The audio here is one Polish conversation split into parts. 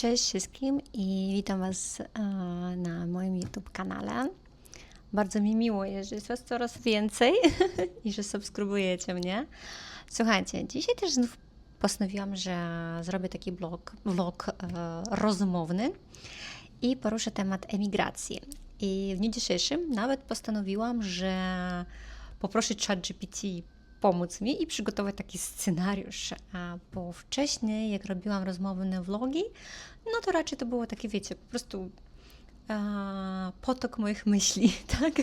Cześć wszystkim i witam Was e, na moim YouTube kanale. Bardzo mi miło że jest Was coraz więcej i że subskrybujecie mnie. Słuchajcie, dzisiaj też znów postanowiłam, że zrobię taki vlog, vlog e, rozmowny i poruszę temat emigracji. I w dniu dzisiejszym nawet postanowiłam, że poproszę ChatGPT pomóc mi i przygotować taki scenariusz, a bo wcześniej, jak robiłam rozmowne vlogi, no to raczej to było takie, wiecie, po prostu a, potok moich myśli, tak?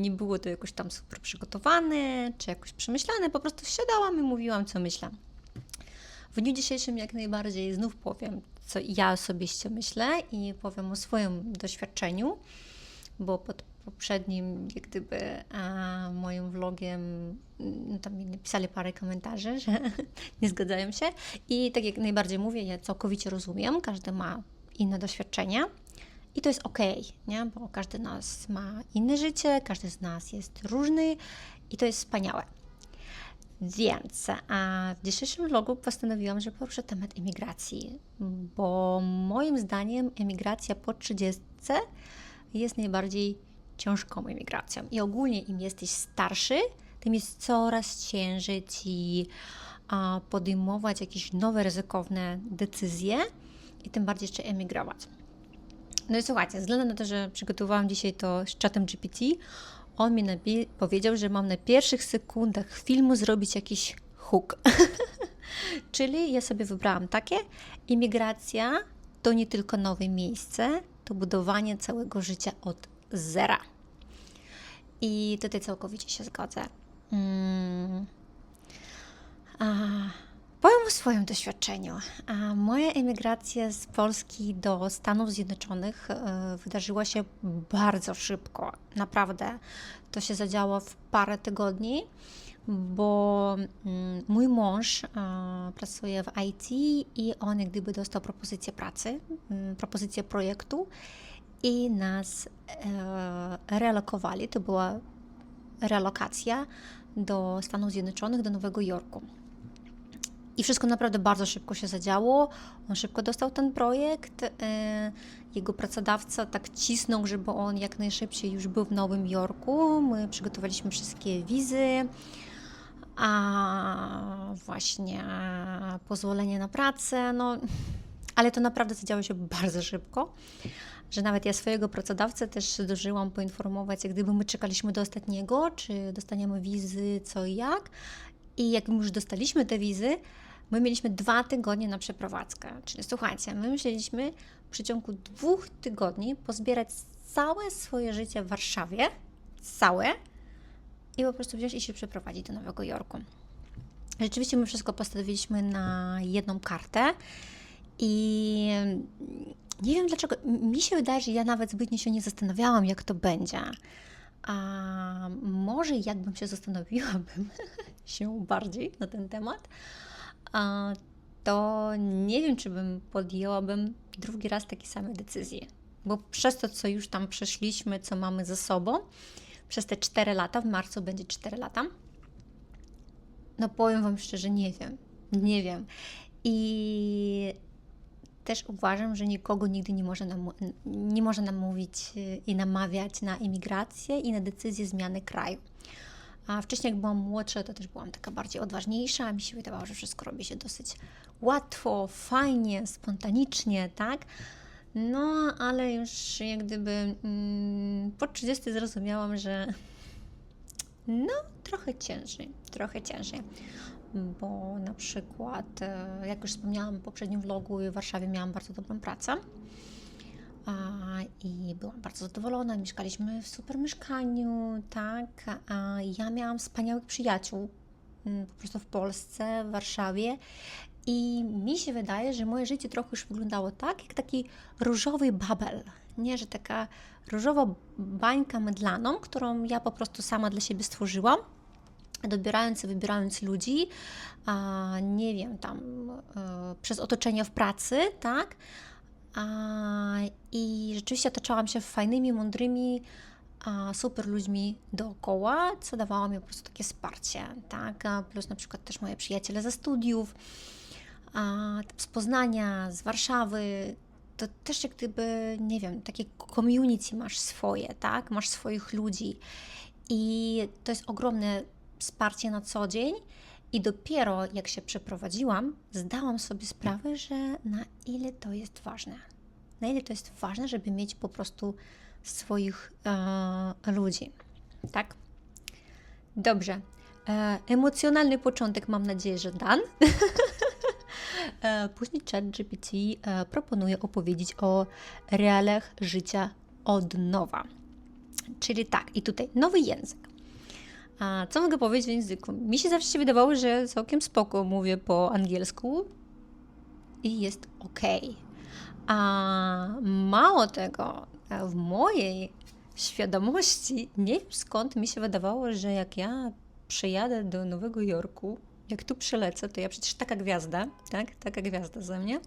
Nie było to jakoś tam super przygotowane, czy jakoś przemyślane, po prostu siadałam i mówiłam, co myślę. W dniu dzisiejszym jak najbardziej znów powiem, co ja osobiście myślę i powiem o swoim doświadczeniu, bo pod poprzednim, jak gdyby, a, moim vlogiem, no tam mi napisali parę komentarzy, że nie zgadzają się. I tak jak najbardziej mówię, ja całkowicie rozumiem, każdy ma inne doświadczenia. I to jest ok, nie? bo każdy z nas ma inne życie, każdy z nas jest różny i to jest wspaniałe. Więc a w dzisiejszym vlogu postanowiłam, że poruszę temat emigracji, bo moim zdaniem emigracja po 30 jest najbardziej ciężką emigracją. I ogólnie im jesteś starszy, tym jest coraz ciężej ci podejmować jakieś nowe, ryzykowne decyzje i tym bardziej jeszcze emigrować. No i słuchajcie, ze względu na to, że przygotowałam dzisiaj to z czatem GPT, on mi powiedział, że mam na pierwszych sekundach filmu zrobić jakiś hook. Czyli ja sobie wybrałam takie: imigracja to nie tylko nowe miejsce, to budowanie całego życia od zera. I tutaj całkowicie się zgodzę. Hmm. A, powiem o swoim doświadczeniu. A moja emigracja z Polski do Stanów Zjednoczonych e, wydarzyła się bardzo szybko. Naprawdę. To się zadziało w parę tygodni bo mm, mój mąż pracuje w IT i on jak gdyby dostał propozycję pracy, mm, propozycję projektu i nas e, relokowali. To była relokacja do Stanów Zjednoczonych, do Nowego Jorku. I wszystko naprawdę bardzo szybko się zadziało. On szybko dostał ten projekt. E, jego pracodawca tak cisnął, żeby on jak najszybciej już był w Nowym Jorku. My przygotowaliśmy wszystkie wizy, a właśnie pozwolenie na pracę. No, ale to naprawdę zadziało się bardzo szybko że nawet ja swojego pracodawcę też zdążyłam poinformować, jak gdyby my czekaliśmy do ostatniego, czy dostaniemy wizy, co i jak. I jak już dostaliśmy te wizy, my mieliśmy dwa tygodnie na przeprowadzkę. Czyli słuchajcie, my musieliśmy w przeciągu dwóch tygodni pozbierać całe swoje życie w Warszawie, całe, i po prostu wziąć i się przeprowadzić do Nowego Jorku. Rzeczywiście my wszystko postawiliśmy na jedną kartę i nie wiem dlaczego. Mi się wydaje, że ja nawet zbytnio się nie zastanawiałam, jak to będzie. A może jakbym się zastanowiłabym się bardziej na ten temat, to nie wiem, czy bym podjęłabym drugi raz takie same decyzje. Bo przez to, co już tam przeszliśmy, co mamy ze sobą, przez te 4 lata, w marcu będzie 4 lata, no powiem Wam szczerze, nie wiem. Nie wiem. I też uważam, że nikogo nigdy nie może, nam, nie może namówić y, i namawiać na imigrację i na decyzję zmiany kraju. A wcześniej, jak byłam młodsza, to też byłam taka bardziej odważniejsza, mi się wydawało, że wszystko robi się dosyć łatwo, fajnie, spontanicznie, tak? No, ale już jak gdyby mm, po 30 zrozumiałam, że no, trochę ciężej, trochę ciężej bo na przykład, e, jak już wspomniałam w poprzednim vlogu, w Warszawie miałam bardzo dobrą pracę i byłam bardzo zadowolona. Mieszkaliśmy w super mieszkaniu, tak. Ja miałam wspaniałych przyjaciół mm, po prostu w Polsce, w Warszawie. I mi się wydaje, że moje życie trochę już wyglądało tak, jak taki różowy babel. Nie, że taka różowa bańka mydlaną, którą ja po prostu sama dla siebie stworzyłam dobierając i wybierając ludzi, a, nie wiem, tam e, przez otoczenie w pracy, tak? A, I rzeczywiście otaczałam się fajnymi, mądrymi, a, super ludźmi dookoła, co dawało mi po prostu takie wsparcie, tak? A plus na przykład też moje przyjaciele ze studiów. a, z Poznania, z Warszawy, to też jak gdyby, nie wiem, takie community masz swoje, tak? Masz swoich ludzi i to jest ogromne wsparcie na co dzień. I dopiero jak się przeprowadziłam, zdałam sobie sprawę, że na ile to jest ważne. Na ile to jest ważne, żeby mieć po prostu swoich e, ludzi. Tak? Dobrze. E, emocjonalny początek mam nadzieję, że dan. e, później ChatGPT e, proponuje opowiedzieć o realiach życia od nowa. Czyli tak, i tutaj nowy język. A co mogę powiedzieć w języku? Mi się zawsze wydawało, że całkiem spoko mówię po angielsku i jest ok. A mało tego, w mojej świadomości nie wiem skąd mi się wydawało, że jak ja przyjadę do Nowego Jorku, jak tu przylecę, to ja przecież taka gwiazda, tak? Taka gwiazda ze mnie,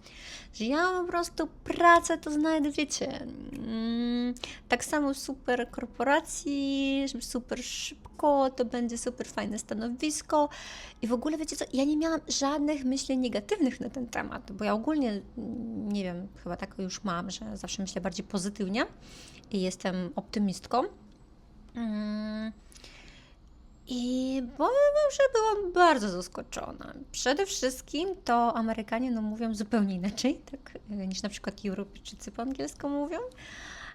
że ja po prostu pracę to znajdę, wiecie. Mm, tak samo super korporacji, super szybko, to będzie super fajne stanowisko i w ogóle, wiecie co, ja nie miałam żadnych myśli negatywnych na ten temat, bo ja ogólnie, mm, nie wiem, chyba tak już mam, że zawsze myślę bardziej pozytywnie i jestem optymistką. Mm. I powiem że byłam bardzo zaskoczona. Przede wszystkim to Amerykanie no, mówią zupełnie inaczej tak, niż na przykład Europejczycy po angielsku mówią.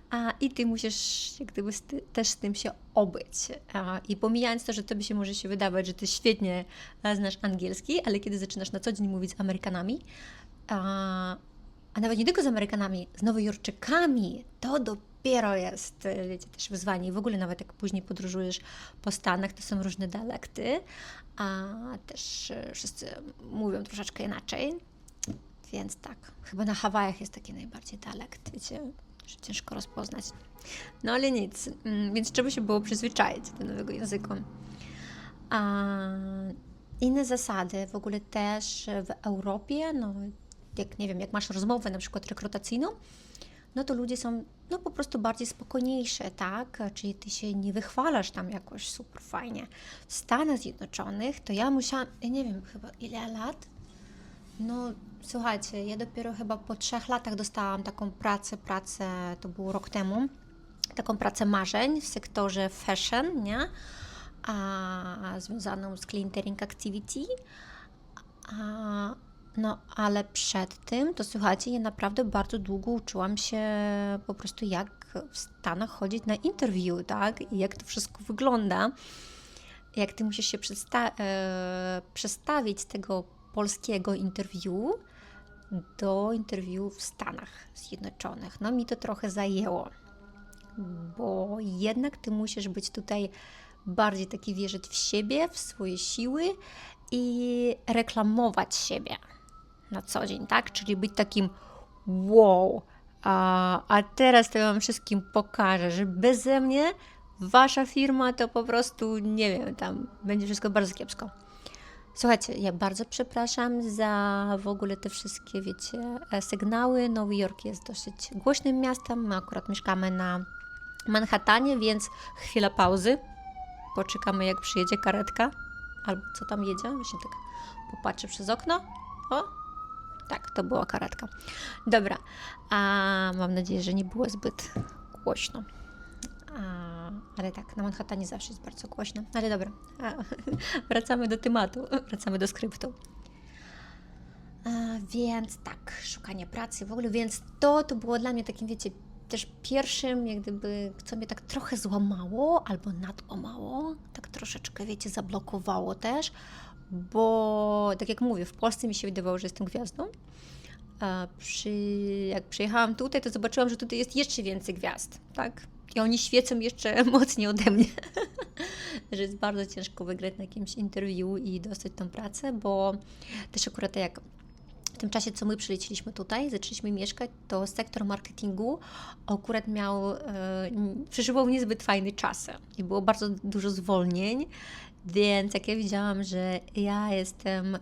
A, I ty musisz jak gdyby ty, też z tym się obyć. A, I pomijając to, że tobie się może się wydawać, że ty świetnie znasz angielski, ale kiedy zaczynasz na co dzień mówić z Amerykanami, a, a nawet nie tylko z Amerykanami, z Nowojorczykami, to dopiero jest, e, wiecie, też wyzwanie. I w ogóle nawet jak później podróżujesz po Stanach, to są różne dialekty, a też e, wszyscy mówią troszeczkę inaczej. Więc tak, chyba na Hawajach jest taki najbardziej dialekt, wiecie, że ciężko rozpoznać. No ale nic, mm, więc trzeba się było przyzwyczaić do nowego języka. A inne zasady w ogóle też w Europie, no jak nie wiem, jak masz rozmowę na przykład rekrutacyjną, no to ludzie są no po prostu bardziej spokojniejsze, tak? Czyli ty się nie wychwalasz tam jakoś super fajnie. W Stanach Zjednoczonych to ja musiałam, ja nie wiem chyba ile lat, no słuchajcie, ja dopiero chyba po trzech latach dostałam taką pracę, pracę, to było rok temu, taką pracę marzeń w sektorze fashion, nie? A, związaną z clientering activity. A, no, ale przed tym, to słuchajcie, ja naprawdę bardzo długo uczyłam się po prostu, jak w Stanach chodzić na interview, tak? I jak to wszystko wygląda. Jak ty musisz się przedsta- e, przestawić z tego polskiego interview do interview w Stanach Zjednoczonych. No, mi to trochę zajęło, bo jednak ty musisz być tutaj bardziej taki wierzyć w siebie, w swoje siły i reklamować siebie na co dzień, tak? Czyli być takim wow, a, a teraz to ja Wam wszystkim pokażę, że beze mnie Wasza firma to po prostu, nie wiem, tam będzie wszystko bardzo kiepsko. Słuchajcie, ja bardzo przepraszam za w ogóle te wszystkie, wiecie, e, sygnały. Nowy Jork jest dosyć głośnym miastem. My akurat mieszkamy na Manhattanie, więc chwila pauzy. Poczekamy, jak przyjedzie karetka. Albo co tam jedzie? Właśnie tak popatrzę przez okno. O, tak, to była karetka. Dobra, a mam nadzieję, że nie było zbyt głośno. A, ale tak, na Manhattanie zawsze jest bardzo głośno. Ale dobra, a, wracamy do tematu, wracamy do skryptu. A, więc tak, szukanie pracy w ogóle, więc to, to było dla mnie takim, wiecie, też pierwszym, jak gdyby, co mnie tak trochę złamało albo nadomało, tak troszeczkę, wiecie, zablokowało też, bo tak jak mówię, w Polsce mi się wydawało, że jestem gwiazdą. A przy, jak przyjechałam tutaj, to zobaczyłam, że tutaj jest jeszcze więcej gwiazd, tak? I oni świecą jeszcze mocniej ode mnie. że jest bardzo ciężko wygrać na jakimś interwiu i dostać tą pracę, bo też akurat jak w tym czasie, co my przyleciliśmy tutaj, zaczęliśmy mieszkać, to sektor marketingu akurat miał, e, przeżywał niezbyt fajny czas i było bardzo dużo zwolnień więc jak ja widziałam, że ja jestem,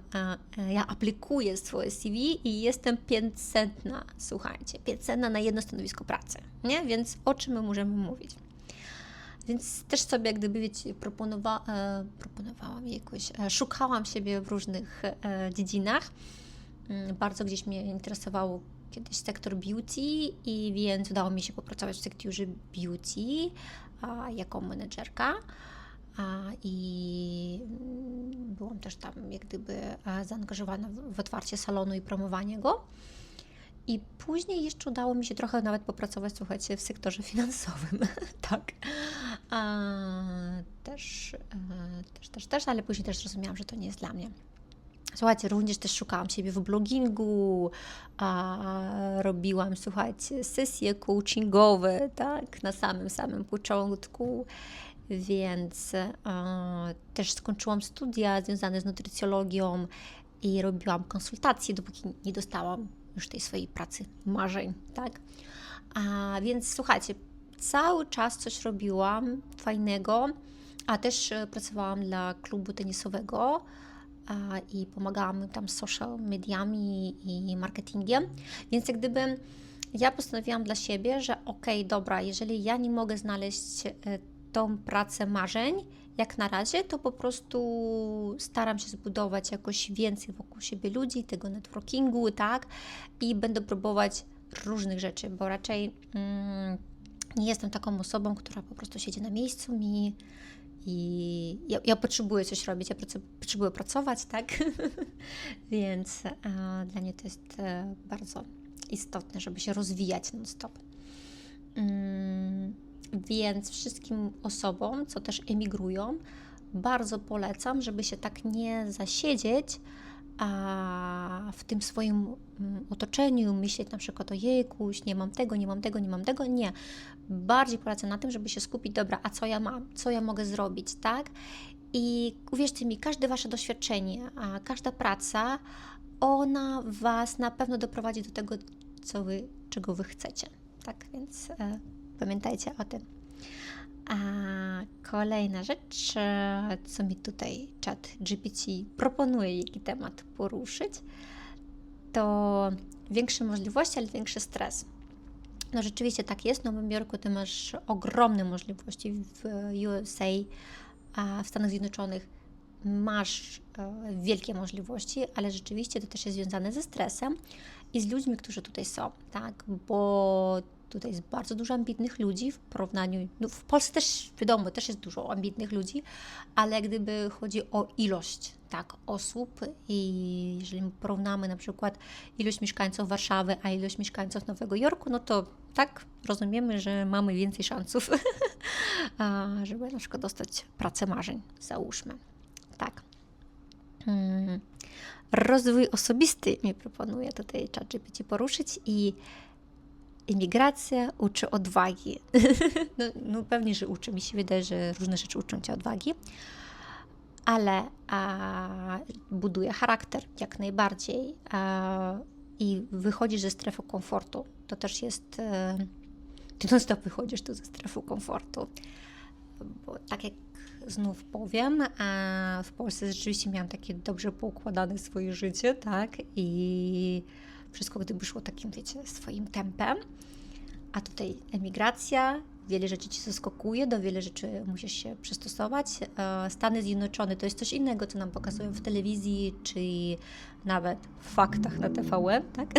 ja aplikuję swoje CV i jestem 500, słuchajcie, 500 na jedno stanowisko pracy, nie? Więc o czym my możemy mówić? Więc też sobie, jak gdyby, wiecie, proponowa e, proponowałam jakoś, e, szukałam siebie w różnych e, dziedzinach. mm, bardzo gdzieś mnie interesował kiedyś sektor beauty i więc udało mi się popracować w sektorze beauty jako menedżerka. I mm, byłam też tam jak gdyby a, zaangażowana w, otwarcie salonu i promowanie go. I później jeszcze udało mi się trochę nawet popracować, słuchajcie, w sektorze finansowym, tak. Też, e, też, też, też, ale później też zrozumiałam, że to nie jest dla mnie. Słuchajcie, również też szukałam siebie w blogingu, robiłam, słuchajcie, sesje coachingowe, tak, na samym, samym początku, więc e, też skończyłam studia związane z nutrycjologią i robiłam konsultacje, dopóki nie dostałam już tej swojej pracy marzeń, tak? A więc słuchajcie, cały czas coś robiłam fajnego, a też e, pracowałam dla klubu tenisowego a, i pomagałam tam z social mediami i marketingiem, więc jak gdyby ja postanowiłam dla siebie, że okej, okay, dobra, jeżeli ja nie mogę znaleźć e, tą pracę marzeń, jak na razie, to po prostu staram się zbudować jakoś więcej wokół siebie ludzi, tego networkingu, tak? I będę próbować różnych rzeczy, bo raczej mm, nie jestem taką osobą, która po prostu siedzi na miejscu mi i ja, ja potrzebuję coś robić, ja potrzebuję pracować, tak? Więc e, dla mnie to jest e, bardzo istotne, żeby się rozwijać non-stop. Mm, więc wszystkim osobom, co też emigrują, bardzo polecam, żeby się tak nie zasiedzieć a w tym swoim mm, otoczeniu, myśleć na przykład o jejkuś, nie mam tego, nie mam tego, nie mam tego. Nie. Bardziej polecam na tym, żeby się skupić, dobra, a co ja mam, co ja mogę zrobić, tak? I uwierzcie mi, każde Wasze doświadczenie, a każda praca, ona Was na pewno doprowadzi do tego, co wy, czego Wy chcecie. Tak więc e, Pamiętajcie o tym. A kolejna rzecz, co mi tutaj chat GPT proponuje, jaki temat poruszyć, to większe możliwości, ale większy stres. No rzeczywiście tak jest. W Nowym Jorku ty masz ogromne możliwości w USA, a w Stanach Zjednoczonych masz e, wielkie możliwości, ale rzeczywiście to też jest związane ze stresem i z ludźmi, którzy tutaj są, tak? Bo Tutaj jest bardzo dużo ambitnych ludzi w porównaniu. No w Polsce też, wiadomo, też jest dużo ambitnych ludzi, ale gdyby chodzi o ilość tak, osób i jeżeli porównamy na przykład ilość mieszkańców Warszawy, a ilość mieszkańców Nowego Jorku, no to tak rozumiemy, że mamy więcej szansów, żeby na przykład dostać pracę marzeń, załóżmy. Tak. Hmm. Rozwój osobisty mi proponuje tutaj ChatGPT poruszyć i imigracja uczy odwagi. no, no, pewnie, że uczy. Mi się wydaje, że różne rzeczy uczą cię odwagi, ale a, buduje charakter jak najbardziej a, i wychodzisz ze strefy komfortu. To też jest. E, ty non stop wychodzisz tu ze strefy komfortu. Bo tak jak znów powiem, w Polsce rzeczywiście miałam takie dobrze poukładane swoje życie, tak? I wszystko gdyby szło takim, wiecie, swoim tempem. A tutaj emigracja, wiele rzeczy ci zaskakuje, do wiele rzeczy musisz się przystosować. E, Stany Zjednoczone to jest coś innego, co nam pokazują w telewizji, czy nawet w faktach na TVN, tak?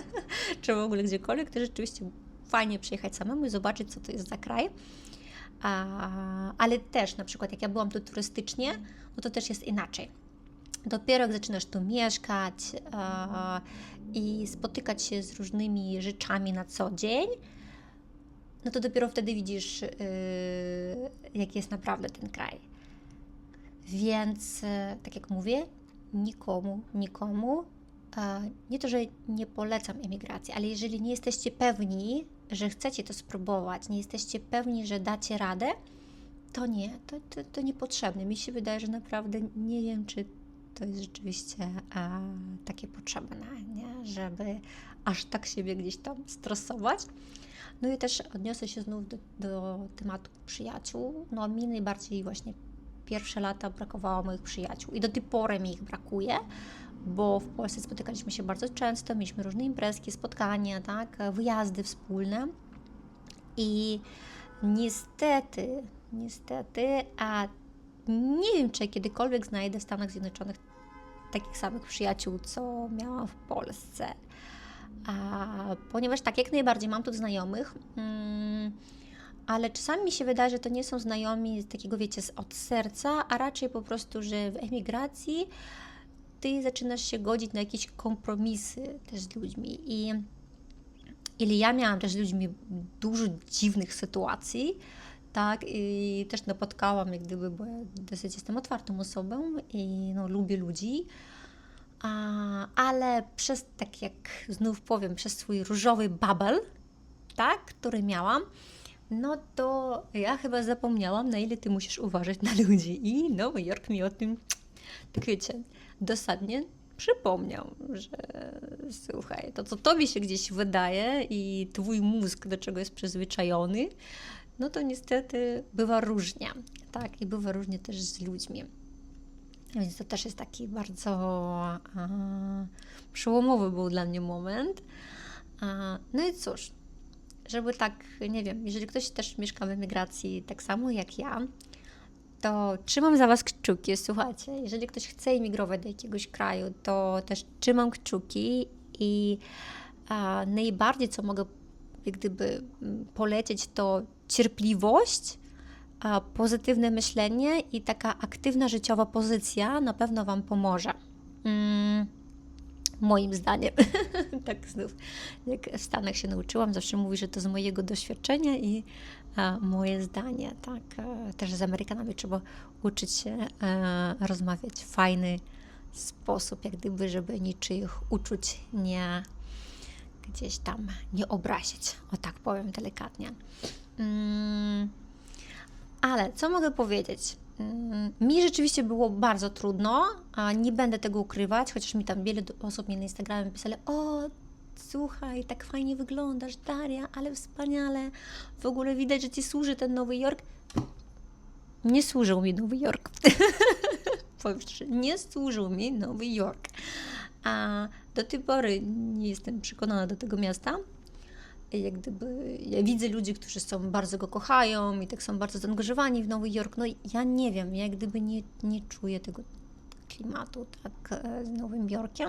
czy w ogóle gdziekolwiek. To rzeczywiście fajnie przyjechać samemu i zobaczyć, co to jest za kraj. Ale też, na przykład, jak ja byłam tu turystycznie, no to też jest inaczej. Dopiero jak zaczynasz tu mieszkać, i spotykać się z różnymi rzeczami na co dzień, no to dopiero wtedy widzisz, yy, jaki jest naprawdę ten kraj. Więc, yy, tak jak mówię, nikomu, nikomu, yy, nie to, że nie polecam emigracji, ale jeżeli nie jesteście pewni, że chcecie to spróbować, nie jesteście pewni, że dacie radę, to nie, to, to, to niepotrzebne. Mi się wydaje, że naprawdę nie wiem, czy to jest rzeczywiście a, takie potrzebne, nie? żeby aż tak siebie gdzieś tam stresować. No i też odniosę się znów do, do tematu przyjaciół. No mi najbardziej właśnie pierwsze lata brakowało moich przyjaciół i do tej pory mi ich brakuje, bo w Polsce spotykaliśmy się bardzo często, mieliśmy różne imprezki, spotkania, tak, wyjazdy wspólne i niestety, niestety, a nie wiem, czy kiedykolwiek znajdę w Stanach Zjednoczonych takich samych przyjaciół, co miałam w Polsce. A, ponieważ tak, jak najbardziej mam tu znajomych, mm, ale czasami mi się wydaje, że to nie są znajomi takiego, wiecie, od serca, a raczej po prostu, że w emigracji ty zaczynasz się godzić na jakieś kompromisy też z ludźmi. I ile ja miałam też z ludźmi dużo dziwnych sytuacji, tak, i też napotkałam, jak gdyby, bo ja dosyć jestem otwartą osobą i no, lubię ludzi, a, ale przez, tak jak znów powiem, przez swój różowy babel, tak, który miałam, no to ja chyba zapomniałam, na ile ty musisz uważać na ludzi. I Nowy Jork mi o tym, wiecie, dosadnie przypomniał, że słuchaj, to co tobie się gdzieś wydaje i twój mózg do czego jest przyzwyczajony, no to niestety bywa różnie, tak, i bywa różnie też z ludźmi. Więc to też jest taki bardzo a, przełomowy był dla mnie moment. A, no i cóż, żeby tak, nie wiem, jeżeli ktoś też mieszka w emigracji tak samo jak ja, to trzymam za Was kciuki. Słuchajcie, jeżeli ktoś chce emigrować do jakiegoś kraju, to też trzymam kciuki i a, najbardziej, co mogę jak gdyby mm, polecieć, to cierpliwość, a, pozytywne myślenie i taka aktywna życiowa pozycja na pewno Wam pomoże. Mm, moim zdaniem. tak znów, jak w Stanach się nauczyłam, zawsze mówi, że to z mojego doświadczenia i a, moje zdanie. Tak, e, też z Amerykanami trzeba uczyć się e, rozmawiać w fajny sposób, jak gdyby, żeby niczyich uczuć nie gdzieś tam nie obrazić, o tak powiem delikatnie. Mm, ale co mogę powiedzieć? Mm, Mi rzeczywiście było bardzo trudno, a nie będę tego ukrywać, chociaż mi tam wiele osób mi na Instagramie pisali, o słuchaj, tak fajnie wyglądasz, Daria, ale wspaniale, w ogóle widać, że Ci służy ten Nowy Jork. Nie służył mi Nowy Jork. Powiem nie służył mi Nowy Jork. A do tej pory nie jestem przekonana do tego miasta. Jak gdyby ja widzę ludzi, którzy są bardzo go kochają i tak są bardzo zaangażowani w Nowy Jork. No ja nie wiem, ja jak gdyby nie, nie czuję tego klimatu tak e, z Nowym Jorkiem.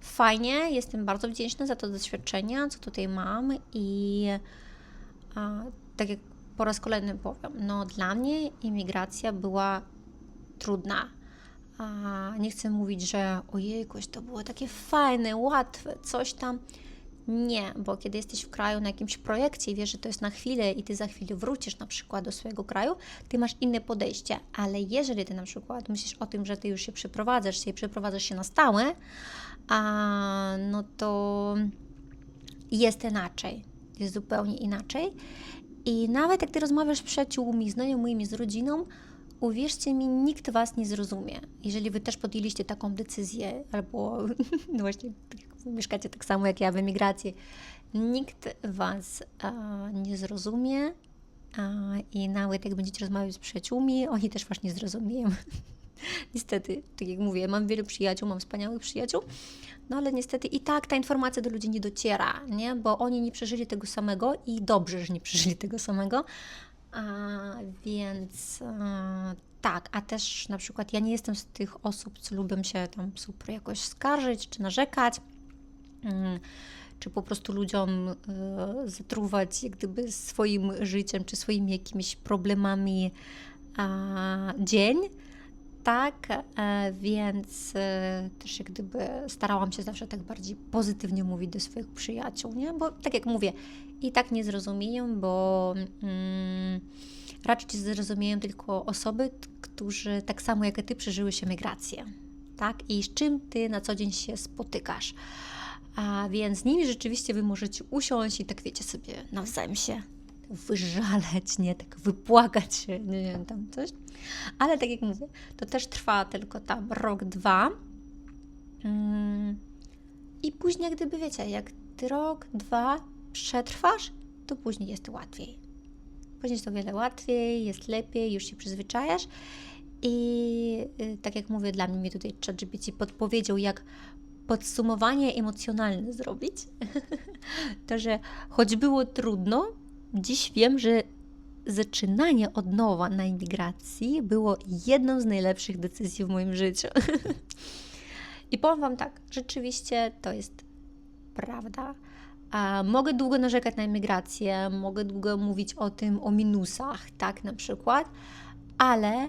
Fajnie, jestem bardzo wdzięczna za to doświadczenie, co tutaj mam i a, tak jak po raz kolejny powiem, no dla mnie imigracja była trudna. A nie chcę mówić, że ojejkuś, to było takie fajne, łatwe, coś tam. Nie, bo kiedy jesteś w kraju na jakimś projekcie i wiesz, że to jest na chwilę i ty za chwilę wrócisz na przykład do swojego kraju, ty masz inne podejście, ale jeżeli ty na przykład myślisz o tym, że ty już się przeprowadzasz się i przeprowadzasz się na stałe, a, no to jest inaczej, jest zupełnie inaczej. I nawet jak ty rozmawiasz z przyjaciółmi, znajomymi, z rodziną, uwierzcie mi, nikt was nie zrozumie. Jeżeli wy też podjęliście taką decyzję, albo no właśnie mieszkacie tak samo jak ja w emigracji, nikt was a, nie zrozumie. A, I nawet jak będziecie rozmawiać z przyjaciółmi, oni też was nie zrozumieją. niestety, tak jak mówię, mam wielu przyjaciół, mam wspaniałych przyjaciół, no ale niestety i tak ta informacja do ludzi nie dociera, nie? bo oni nie przeżyli tego samego i dobrze, że nie przeżyli tego samego. A, więc a, tak, a też na przykład ja nie jestem z tych osób, co lubią się tam super jakoś skarżyć czy narzekać. Mm, czy po prostu ludziom e, zatruwać jak gdyby swoim życiem, czy swoimi jakimiś problemami dzień. Tak, e, więc e, też jak gdyby starałam się zawsze tak bardziej pozytywnie mówić do swoich przyjaciół, nie? Bo tak jak mówię, i tak nie zrozumieją, bo mm, raczej zrozumieją tylko osoby, którzy tak samo jak ty przeżyły się migrację, tak? I z czym ty na co dzień się spotykasz. A więc z nimi rzeczywiście wy możecie usiąść i tak wiecie sobie nawzajem się wyżaleć, nie? Tak wypłakać się, nie wiem, tam coś. Ale tak jak mówię, to też trwa tylko tam rok, dwa. Mm. I później, gdyby wiecie, jak rok, dwa przetrwasz, to później jest łatwiej. Później jest o wiele łatwiej, jest lepiej, już się przyzwyczajasz. I y, tak jak mówię, dla mnie tutaj ChatGPT podpowiedział, jak podsumowanie emocjonalne zrobić. to, że choć było trudno, dziś wiem, że zaczynanie od nowa na imigracji było jedną z najlepszych decyzji w moim życiu. I powiem Wam tak, rzeczywiście to jest prawda. Mogę długo narzekać na emigrację, mogę długo mówić o tym, o minusach, tak na przykład, ale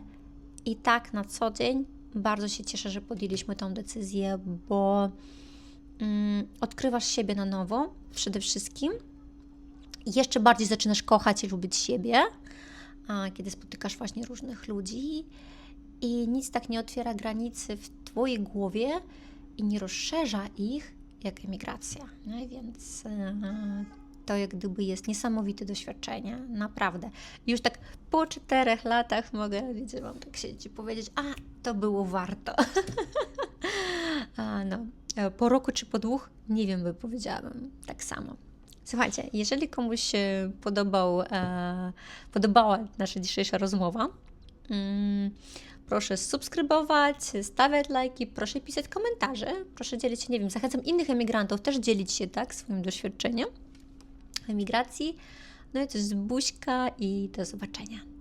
i tak na co dzień bardzo się cieszę, że podjęliśmy tą decyzję, bo mm, odkrywasz siebie na nowo przede wszystkim. Jeszcze bardziej zaczynasz kochać i lubić siebie, a, kiedy spotykasz właśnie różnych ludzi i nic tak nie otwiera granicy w Twojej głowie i nie rozszerza ich jak emigracja. Nie? Więc e, to jak gdyby jest niesamowite doświadczenie, naprawdę. Już tak po czterech latach mogę, wiecie, Wam tak siedzieć i powiedzieć, a to było warto. a, no. E, Po roku czy po dwóch, nie wiem, by powiedziałabym tak samo. Słuchajcie, jeżeli komuś się podobał, e, podobała nasza dzisiejsza rozmowa, mm, proszę subskrybować, stawiać lajki, proszę pisać komentarze, proszę dzielić się, nie wiem, zachęcam innych emigrantów też dzielić się tak swoim doświadczeniem emigracji. No i to jest buźka i do zobaczenia.